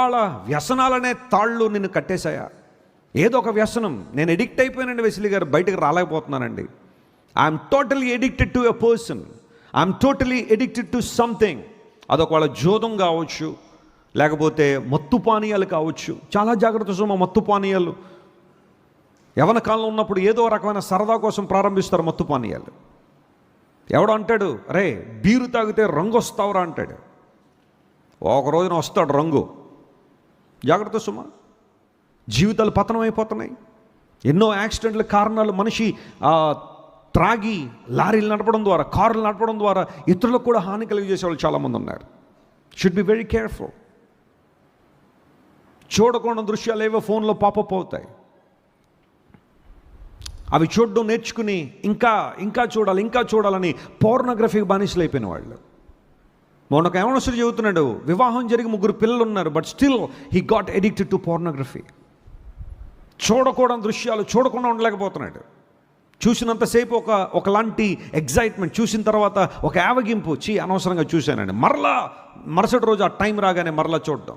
వాళ్ళ వ్యసనాలనే తాళ్ళు నిన్ను కట్టేశాయా? ఏదో ఒక వ్యసనం. నేను ఎడిక్ట్ అయిపోయానండి వెసిలి గారు. బయటకు రాలేకపోతున్నానండి. I'm totally addicted to a person I'm totally addicted to something అదొక వాళ్ళ జోదం కావచ్చు లేకపోతే మత్తు పానీయాలు కావచ్చు. చాలా జాగ్రత్త సుమ మత్తు పానీయాలు యవన కాలంలో ఉన్నప్పుడు ఏదో రకమైన సరదా కోసం ప్రారంభిస్తారు మత్తు పానీయాలు ఎవడో అంటాడు రే బీరు తాగితే రంగు వస్తావురా అంటాడు. ఒక రోజున వస్తాడు రంగు. జాగ్రత్త సుమ. జీవితాలు పతనం అయిపోతున్నాయి. ఎన్నో యాక్సిడెంట్ల కారణాలు మనిషి త్రాగి లారీలు నడపడం ద్వారా కార్లు నడపడం ద్వారా ఇతరులకు కూడా హాని కలిగజేసే వాళ్ళు చాలామంది ఉన్నారు. షుడ్ బి వెరీ కేర్ఫుల్ చూడకుండా దృశ్యాలు ఏవో ఫోన్లో పాపప్ అవుతాయి. అవి చూడడం నేర్చుకుని ఇంకా ఇంకా చూడాలి ఇంకా చూడాలని పోర్నోగ్రఫీకి బానిసలు అయిపోయిన వాళ్ళు. మొన్న ఒక యవనస్తుడు చెబుతున్నాడు వివాహం జరిగి ముగ్గురు పిల్లలు ఉన్నారు but still he got addicted to pornography చూడకూడని దృశ్యాలు చూడకుండా ఉండలేకపోతున్నాడు. చూసినంతసేపు ఒక ఒకలాంటి ఎగ్జైట్మెంట్ చూసిన తర్వాత ఒక యావగింపు చీ అనవసరంగా చూశానండి. మరలా మరుసటి రోజు ఆ టైం రాగానే మరలా చూడటం.